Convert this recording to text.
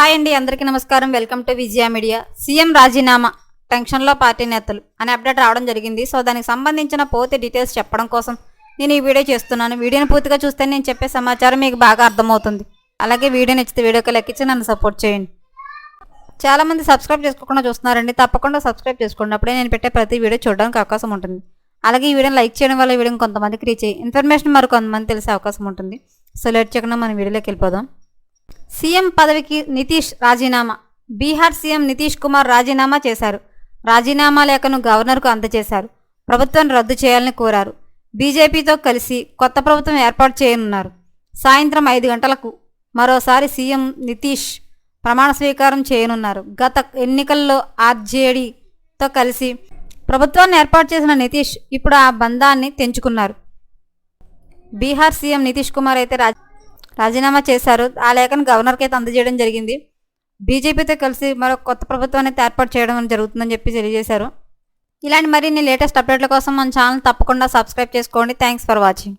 Hi అండి అందరికీ నమస్కారం. Welcome to Vijaya media. CM రాజీనామా టెన్షన్లో పార్టీ నేతలు అనే అప్డేట్ రావడం జరిగింది. సో దానికి సంబంధించిన పూర్తి డీటెయిల్స్ చెప్పడం కోసం నేను ఈ వీడియో చేస్తున్నాను. వీడియోని పూర్తిగా చూస్తే నేను చెప్పే సమాచారం మీకు బాగా అర్థమవుతుంది. అలాగే వీడియో నచ్చితే వీడియోకి లెక్కించి నన్ను సపోర్ట్ చేయండి. చాలామంది సబ్స్క్రైబ్ చేసుకోకుండా చూస్తున్నారండి. తప్పకుండా సబ్స్క్రైబ్ చేసుకోండి. అప్పుడే నేను పెట్టే ప్రతి వీడియో చూడడానికి అవకాశం ఉంటుంది. అలాగే ఈ వీడియోని లైక్ చేయడం వల్ల ఈ వీడియోని కొంతమందికి రీచ్ అయ్యి ఇన్ఫర్మేషన్ మరి కొంతమంది తెలిసే అవకాశం ఉంటుంది. సో లేట్ చేయకుండా మనం వీడియోలోకి వెళ్ళిపోదాం. సీఎం పదవికి నితీష్ రాజీనామా. బీహార్ సీఎం నితీష్ కుమార్ రాజీనామా చేశారు. రాజీనామా లేఖను గవర్నర్కు అందజేశారు. ప్రభుత్వాన్ని రద్దు చేయాలని కోరారు. బీజేపీతో కలిసి కొత్త ప్రభుత్వం ఏర్పాటు చేయనున్నారు. సాయంత్రం ఐదు గంటలకు మరోసారి సీఎం నితీష్ ప్రమాణ స్వీకారం చేయనున్నారు. గత ఎన్నికల్లో ఆర్జేడీతో కలిసి ప్రభుత్వాన్ని ఏర్పాటు చేసిన నితీష్ ఇప్పుడు ఆ బంధాన్ని తెంచుకున్నారు. బీహార్ సీఎం నితీష్ కుమార్ అయితే రాజ్ రాజీనామా చేశారు. ఆ లేఖను గవర్నర్కి అయితే అందజేయడం జరిగింది. బీజేపీతో కలిసి మరో కొత్త ప్రభుత్వాన్ని ఏర్పాటు చేయడం జరుగుతుందని చెప్పి తెలియజేశారు. ఇలాంటి మరిన్ని లేటెస్ట్ అప్డేట్ల కోసం మన ఛానల్ తప్పకుండా సబ్స్క్రైబ్ చేసుకోండి. Thanks for watching.